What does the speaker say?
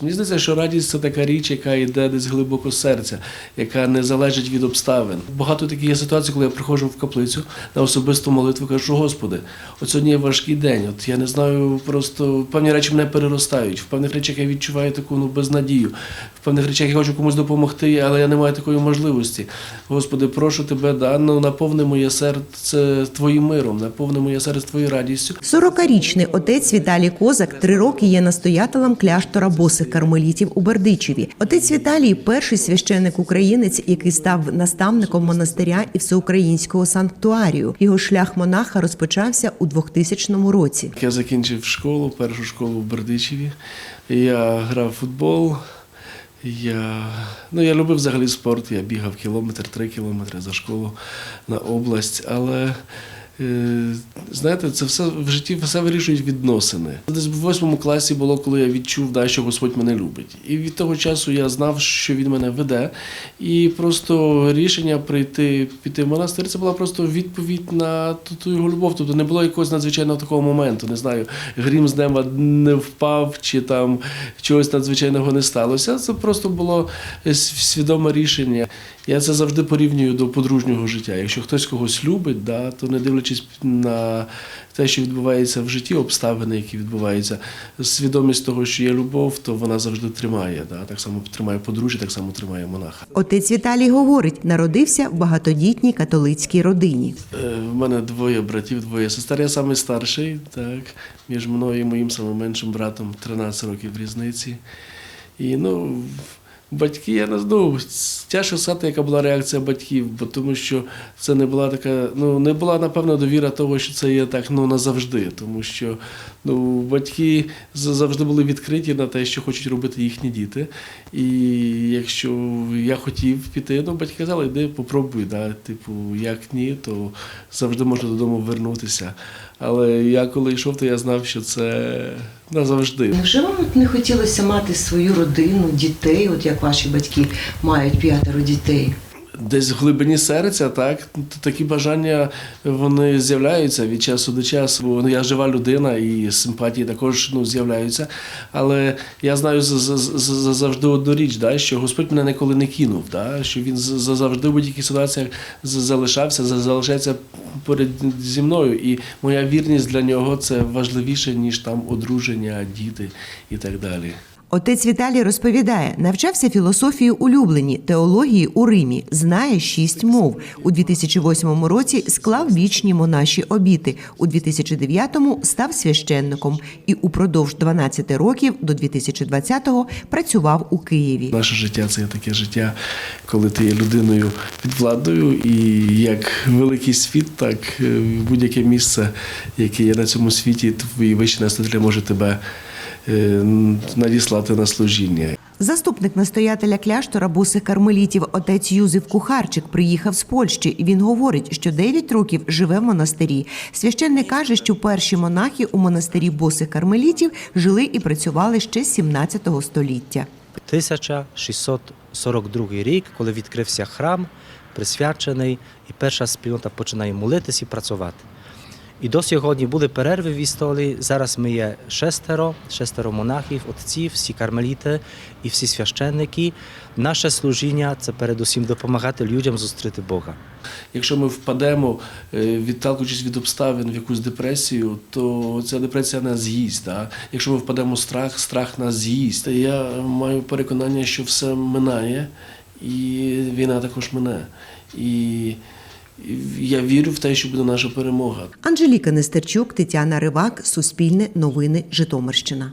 Мені здається, що радість це така річ, яка йде десь глибоко серця, яка не залежить від обставин. Багато таких є ситуацій, коли я приходжу в каплицю на особисту молитву, кажу, Господи, от сьогодні важкий день. От я не знаю, просто певні речі мене переростають. В певних речах я відчуваю таку ну, безнадію. Певних речах я хочу комусь допомогти, але я не маю такої можливості. Господи, прошу тебе, да, ну, наповни моє серце твоїм миром, наповни моє серце твоєю радістю. 40-річний отець Віталій Козак три роки є настоятелем кляштора босих кармелітів у Бердичеві. Отець Віталій перший священник українець, який став наставником монастиря і всеукраїнського санктуарію. Його шлях монаха розпочався у 2000 році. Я закінчив школу, першу школу в Бердичеві. Я грав в футбол. Я, ну, я любив взагалі спорт. Я бігав кілометр, три кілометри за школу на область. Але знаєте, це все в житті все вирішують відносини. Десь в восьмому класі було, коли я відчув, да, що Господь мене любить. І від того часу я знав, що він мене веде. І просто рішення прийти піти в монастир це була просто відповідь на ту, ту його любов. Тобто не було якогось надзвичайного такого моменту. Не знаю, грім з неба не впав, чи там чогось надзвичайного не сталося. Це просто було е, свідоме рішення. Я це завжди порівнюю до подружнього життя. Якщо хтось когось любить, да, то не дивлячись на те, що відбувається в житті, обставини, які відбуваються, свідомість того, що є любов, то вона завжди тримає. Да? Так само тримає подружжя, так само тримає монаха. Отець Віталій говорить, народився в багатодітній католицькій родині. Е, В мене двоє братів, двоє сестер. Я самий старший, так, між мною і моїм самим меншим братом 13 років різниці. І ну, батьки, я не знаю, тяжко сказати, яка була реакція батьків, бо тому що це не була така, ну не була напевно довіра того, що це є так ну назавжди. Тому що ну, батьки завжди були відкриті на те, що хочуть робити їхні діти. І якщо я хотів піти, ну батьки казали, йди попробуй. Да? Типу, як ні, то завжди можна додому вернутися. Але я коли йшов, то я знав, що це назавжди. Невже вам не хотілося мати свою родину, дітей, от як ваші батьки мають п'ятеро дітей? Десь в глибині серця, так такі бажання вони з'являються від часу до часу. Бо, я жива людина і симпатії також ну, з'являються. Але я знаю за- за- за- за- завжди одну річ, да, що Господь мене ніколи не кинув, да, що він за- за- завжди в будь-яких ситуаціях залишався, за- залишається поряд зі мною. І моя вірність для нього це важливіше, ніж там одруження, діти і так далі. Отець Віталій розповідає, навчався філософії улюблені, теології у Римі, знає шість мов. У 2008 році склав вічні монаші обіти. У 2009-му став священником і упродовж 12 років до 2020-го працював у Києві. Наше життя це таке життя, коли ти є людиною під владою, і як великий світ, так е, будь-яке місце, яке є на цьому світі, твої вищі настоятелі може тебе надіслати на служіння. Заступник настоятеля кляштора бусих кармелітів отець Юзеф Кухарчик приїхав з Польщі. Він говорить, що 9 років живе в монастирі. Священник каже, що перші монахи у монастирі босих кармелітів жили і працювали ще з 17 століття. 1642 рік, коли відкрився храм, присвячений, і перша спільнота починає молитись і працювати. І до сьогодні були перерви в історії. Зараз ми є шестеро, шестеро монахів, отців, всі кармеліти і всі священники. Наше служіння це передусім допомагати людям зустріти Бога. Якщо ми впадемо, е, відталкуючись від обставин в якусь депресію, то ця депресія нас з'їсть. Да? Якщо ми впадемо в страх, страх нас з'їсть. Я маю переконання, що все минає, і війна також мине. І я вірю в те, що буде наша перемога. Анжеліка Нестерчук, Тетяна Ривак, Суспільне новини, Житомирщина.